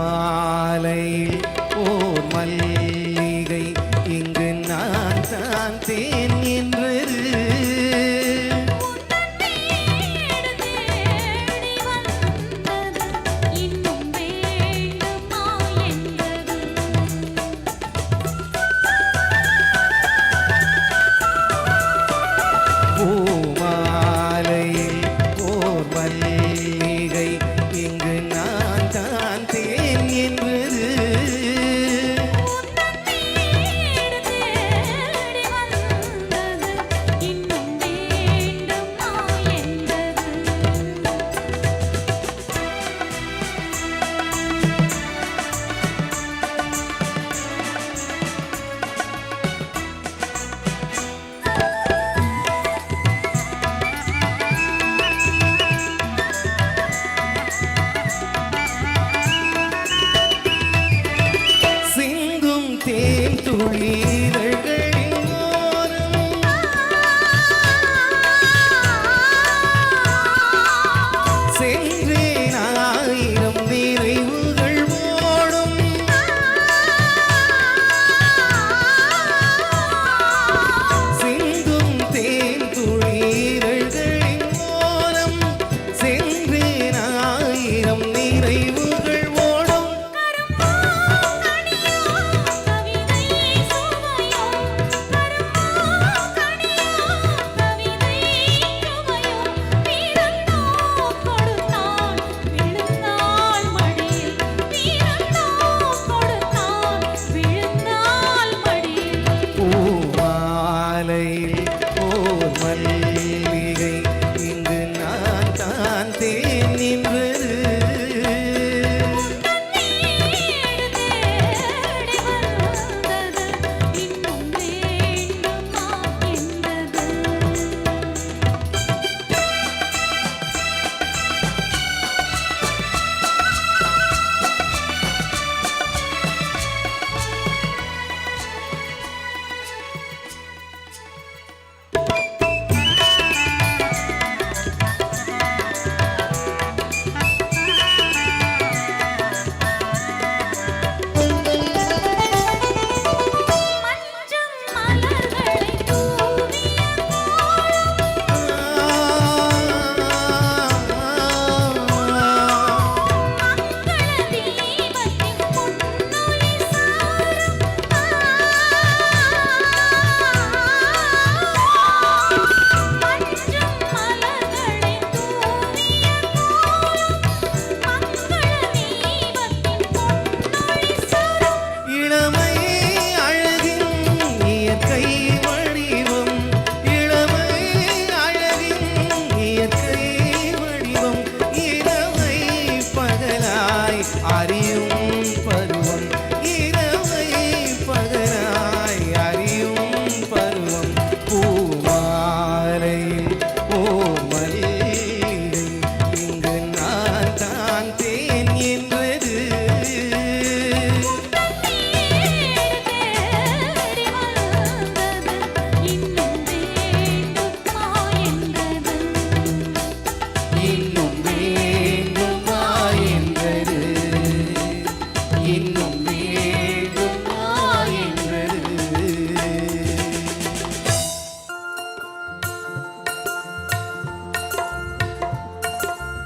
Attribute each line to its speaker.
Speaker 1: மாலையில் ஓர் மல்லிகை இங்கு நான் தான் தேன் என்று ஒளியே